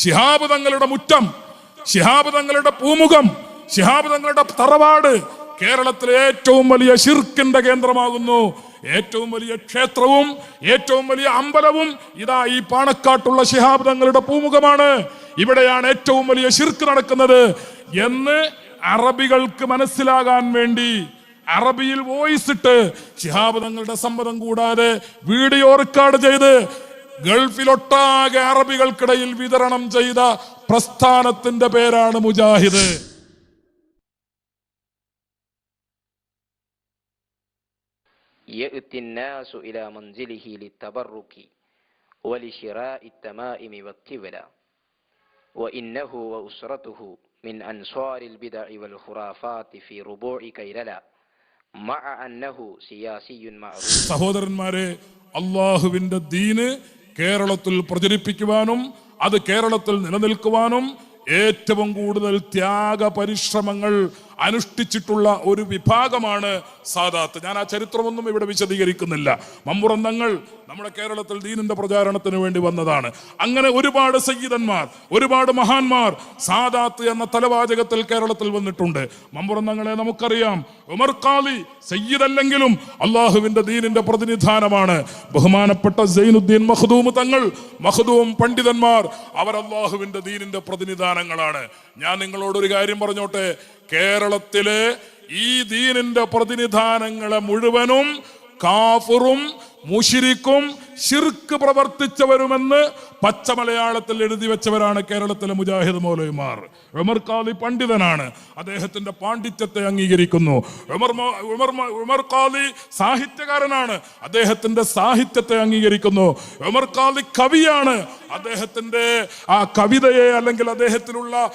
ശിഹാബ് തങ്ങളുടെ മുറ്റം ശിഹാബ് തങ്ങളുടെ പൂമുഖം ശിഹാബ് തങ്ങളുടെ തറവാട് കേരളത്തിലെ ഏറ്റവും വലിയ ശിർക്കിന്റെ കേന്ദ്രമാകുന്നു. ഏറ്റവും വലിയ ക്ഷേത്രവും ഏറ്റവും വലിയ അമ്പലവും ഇതാ ഈ പാണക്കാട്ടുള്ള ശിഹാബ് തങ്ങളുടെ പൂമുഖമാണ്. ഇവിടെയാണ് ഏറ്റവും വലിയ ശിർക്ക് നടക്കുന്നത്. എന്ന് അറബികൾക്ക് മനസ്സിലാകാൻ വേണ്ടി അറബിയിൽ വോയിസ് ഇട്ട് ശിഹാബ് തങ്ങളുടെ സമ്മതം കൂടാതെ വീഡിയോ റെക്കോർഡ് ചെയ്ത് ഗൾഫിലൊട്ടാകെ അറബികൾക്കിടയിൽ വിതരണം ചെയ്ത പ്രസ്ഥാനത്തിന്റെ പേരാണ് മുജാഹിദ് يأتي الناس إلى منزله للتبرك ولشراء التمائم والتبلة وإنه وأسرته من أنصار البدع والخرافات في ربوع كيللا مع أنه سياسي معروف സഹോദരന്മാരെ അള്ളാഹുവിന്റെ ദീന് കേരളത്തിൽ പ്രചരിപ്പിക്കുവാനും അത് കേരളത്തിൽ നിലനിൽക്കുവാനും ഏറ്റവും കൂടുതൽ ത്യാഗ പരിശ്രമങ്ങൾ അനുഷ്ഠിച്ചിട്ടുള്ള ഒരു വിഭാഗമാണ് സാദാത്ത്. ഞാൻ ആ ചരിത്രമൊന്നും ഇവിടെ വിശദീകരിക്കുന്നില്ല. മമ്പുറന്തങ്ങൾ നമ്മുടെ കേരളത്തിൽ ദീനിന്റെ പ്രചാരണത്തിന് വേണ്ടി വന്നതാണ്. അങ്ങനെ ഒരുപാട് സയ്യിദന്മാർ ഒരുപാട് മഹാന്മാർ സാദാത്ത് എന്ന തലവാചകത്തിൽ കേരളത്തിൽ വന്നിട്ടുണ്ട്. മമ്പുറന്തങ്ങളെ നമുക്കറിയാം. ഉമർ ഖാലി സയ്യിദല്ലെങ്കിലും അള്ളാഹുവിന്റെ ദീനിന്റെ പ്രതിനിധാനമാണ്. ബഹുമാനപ്പെട്ട സൈനുദ്ദീൻ മഹദൂമ് തങ്ങൾ മഹദൂം പണ്ഡിതന്മാർ അവർ അള്ളാഹുവിന്റെ ദീനിന്റെ പ്രതിനിധാനങ്ങളാണ്. ഞാൻ നിങ്ങളോട് ഒരു കാര്യം പറഞ്ഞോട്ടെ? കേരളത്തിലെ ഈ ദീനിന്റെ പ്രതിനിധാനങ്ങളെ മുഴുവനും കാഫറും മുഷിരിക്കും ഷിർക്ക് പ്രവർത്തിച്ചവരുമെന്ന് പച്ച മലയാളത്തിൽ എഴുതി വെച്ചവരാണ് കേരളത്തിലെ മുജാഹിദ് മൗലവിമാർ. ഉമർ കാലി പണ്ഡിതനാണ്. അദ്ദേഹത്തിന്റെ പാണ്ഡിത്യത്തെ അംഗീകരിക്കുന്നു. ഉമർ ഉമർ ഖാലി സാഹിത്യകാരനാണ്. അദ്ദേഹത്തിന്റെ സാഹിത്യത്തെ അംഗീകരിക്കുന്നു. ഉമർ കാലി കവിയാണ്. അദ്ദേഹത്തിന്റെ ആ കവിതയെ അല്ലെങ്കിൽ അദ്ദേഹത്തിനുള്ള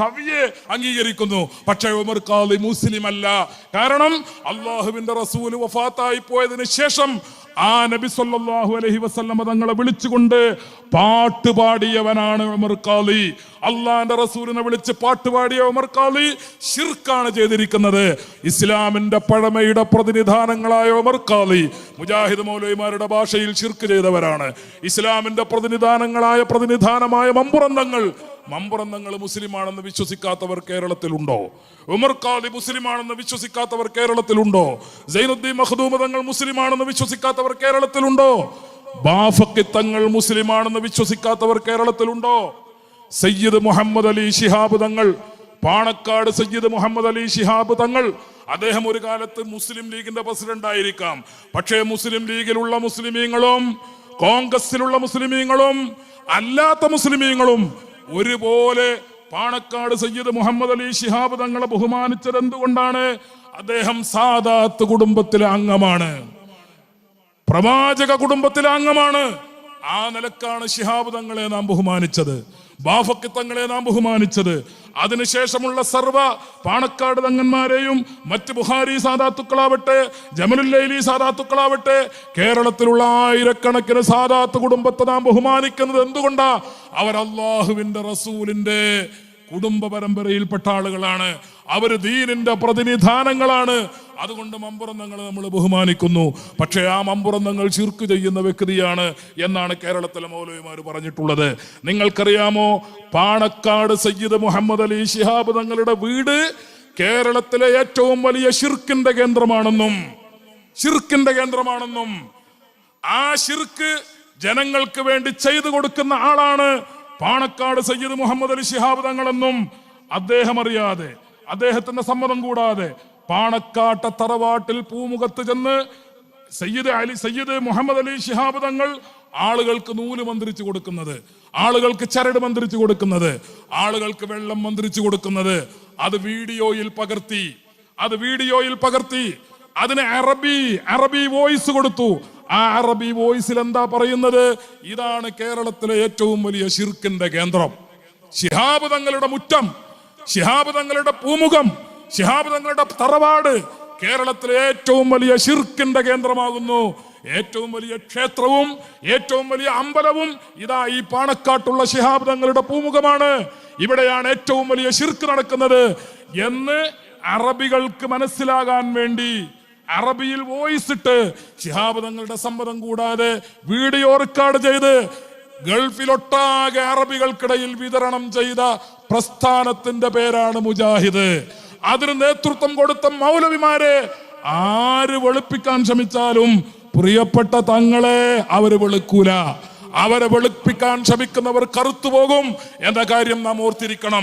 കവിയെ അംഗീകരിക്കുന്നു. പക്ഷേ ഉമർ കാലി മുസ്ലിം അല്ല കാരണം അള്ളാഹുവിന്റെ റസൂൽ വഫാത്തായി പോയതിനു ശേഷം ആ നബി സല്ലല്ലാഹു അലൈഹി വസല്ലമ തങ്ങളെ വിളിച്ചുകൊണ്ട് പാട്ട് പാടിയവനാണ് ഉമർ അള്ളാന്റെ റസൂലിനെ വിളിച്ച് പാട്ട് പാടിയ ഉമർ ഷിർക്കാണ് ചെയ്തിരിക്കുന്നത്. ഇസ്ലാമിന്റെ പഴമയുടെ പ്രതിനിധാനങ്ങളായ ഉമർ മുജാഹിദ് മൗലൈമാരുടെ ഭാഷയിൽ ഷിർക്ക് ചെയ്തവരാണ്. ഇസ്ലാമിന്റെ പ്രതിനിധാനങ്ങളായ പ്രതിനിധാനമായ മമ്പുറന്തങ്ങൾ മമ്പുറന്തങ്ങൾ മുസ്ലിമാണെന്ന് വിശ്വസിക്കാത്തവർ കേരളത്തിലുണ്ടോ? ഉമർ ഖാലി മുസ്ലിമാണെന്ന് വിശ്വസിക്കാത്തവർ കേരളത്തിലുണ്ടോ? സൈനുദ്ദീൻ മഹദൂമതങ്ങൾ മുസ്ലിമാണെന്ന് വിശ്വസിക്കാത്തവർ കേരളത്തിലുണ്ടോ? ബാഫക്കി തങ്ങൾ മുസ്ലിമാണെന്ന് വിശ്വസിക്കാത്തവർ കേരളത്തിലുണ്ടോ? സയ്യിദ് മുഹമ്മദ് അലി ഷിഹാബ് തങ്ങൾ പാണക്കാട് സയ്യിദ് മുഹമ്മദ് അലി ഷിഹാബ് തങ്ങൾ അദ്ദേഹം ഒരു കാലത്ത് മുസ്ലിം ലീഗിന്റെ പ്രസിഡന്റ് ആയിരിക്കാം. പക്ഷേ മുസ്ലിം ലീഗിലുള്ള മുസ്ലിമീങ്ങളും കോൺഗ്രസിലുള്ള മുസ്ലിമീങ്ങളും അല്ലാത്ത മുസ്ലിമീങ്ങളും ഒരുപോലെ പാണക്കാട് സയ്യിദ് മുഹമ്മദ് അലി ഷിഹാബ് തങ്ങളെ ബഹുമാനിച്ചത് എന്തുകൊണ്ടാണ് അദ്ദേഹം സാദാത്ത് കുടുംബത്തിലെ അംഗമാണ്. പ്രവാചക കുടുംബത്തിലെ അംഗമാണ്. ആ നിലക്കാണ് ഷിഹാബ് തങ്ങളെ നാം ബഹുമാനിച്ചത്. ബാഫക്ക് തങ്ങളെ നാം ബഹുമാനിച്ചത്. അതിനുശേഷമുള്ള സർവ പാണക്കാട് തങ്ങന്മാരെയും മറ്റ് ബുഹാരി സാദാത്തുക്കളാവട്ടെ ജമലുല്ലൈലി സാദാത്തുക്കളാവട്ടെ കേരളത്തിലുള്ള ആയിരക്കണക്കിന് സാദാത്ത് കുടുംബത്തെ നാം ബഹുമാനിക്കുന്നത് എന്തുകൊണ്ടാ? അവർ അള്ളാഹുവിന്റെ റസൂലിന്റെ കുടുംബ പരമ്പരയിൽപ്പെട്ട ആളുകളാണ്. അവർ ദീനിന്റെ പ്രതിനിധാനങ്ങളാണ്. അതുകൊണ്ട് മമ്പുറന്നങ്ങൾ നമ്മൾ ബഹുമാനിക്കുന്നു. പക്ഷേ ആ മമ്പുറന്നങ്ങൾ ചിർക്ക് ചെയ്യുന്ന വ്യക്തിയാണ് എന്നാണ് കേരളത്തിലെ മൗലവിമാർ പറഞ്ഞിട്ടുള്ളത്. നിങ്ങൾക്കറിയാമോ? പാണക്കാട് സയ്യിദ് മുഹമ്മദ് അലി ശിഹാബ് തങ്ങളുടെ വീട് കേരളത്തിലെ ഏറ്റവും വലിയ ഷിർക്കിന്റെ കേന്ദ്രമാണെന്നും ഷിർക്കിന്റെ കേന്ദ്രമാണെന്നും ആ ഷിർക്ക് ജനങ്ങൾക്ക് വേണ്ടി ചെയ്തു കൊടുക്കുന്ന ആളാണ് പാണക്കാട് സയ്യിദ് മുഹമ്മദ് അലി ശിഹാബ് തങ്ങളെന്നും അദ്ദേഹം അറിയാതെ അദ്ദേഹത്തിന്റെ സമ്മതം കൂടാതെ പാണക്കാട്ട തറവാട്ടിൽ പൂമുഖത്ത് ചെന്ന് സയ്യിദ് അലി സയ്യിദ് മുഹമ്മദ് അലി ശിഹാബ് തങ്ങൾ ആളുകൾക്ക് നൂൽ മന്ത്രിച്ചു കൊടുക്കുന്നത് ആളുകൾക്ക് ചരട് മന്ത്രിച്ചു കൊടുക്കുന്നത് ആളുകൾക്ക് വെള്ളം മന്ത്രിച്ചു കൊടുക്കുന്നത് അത് വീഡിയോയിൽ പകർത്തി അത് വീഡിയോയിൽ പകർത്തി അതിന് അറബി അറബി വോയിസ് കൊടുത്തു ആ അറബി വോയിസിൽ എന്താ പറയുന്നത്? ഇതാണ് കേരളത്തിലെ ഏറ്റവും വലിയ ശിർക്കിന്റെ കേന്ദ്രം. ശിഹാബ് തങ്ങളുടെ മുറ്റം ശിഹാബ് തങ്ങളുടെ പൂമുഖം ശിഹാബ് തങ്ങളുടെ തറവാട് കേരളത്തിലെ ഏറ്റവും വലിയ ശിർക്കിന്റെ കേന്ദ്രമാകുന്നു. ഏറ്റവും വലിയ ക്ഷേത്രവും ഏറ്റവും വലിയ അമ്പലവും ഇതാ ഈ പാണക്കാട്ടുള്ള ശിഹാബ് തങ്ങളുടെ പൂമുഖമാണ്. ഇവിടെയാണ് ഏറ്റവും വലിയ ശിർക്ക് നടക്കുന്നത് എന്ന് അറബികൾക്ക് മനസ്സിലാകാൻ വേണ്ടി അറബിയിൽ വോയിസ് ഇട്ട് ശിഹാബ് തങ്ങളുടെ സമ്മതം കൂടാതെ വീഡിയോ റെക്കോർഡ് ചെയ്ത് ഗൾഫിലൊട്ടാകെ അറബികൾക്കിടയിൽ വിതരണം ചെയ്ത പ്രസ്ഥാനത്തിന്റെ പേരാണ് മുജാഹിദ്. അതിന് നേതൃത്വം കൊടുത്ത മൗലവിമാരെ ആര് വെളുപ്പിക്കാൻ ശ്രമിച്ചാലും പ്രിയപ്പെട്ട തങ്ങളെ അവർ വെളുക്കൂല. അവരെ വെളുപ്പിക്കാൻ ശ്രമിക്കുന്നവർ കറുത്തുപോകും എന്ന കാര്യം നാം ഓർത്തിരിക്കണം.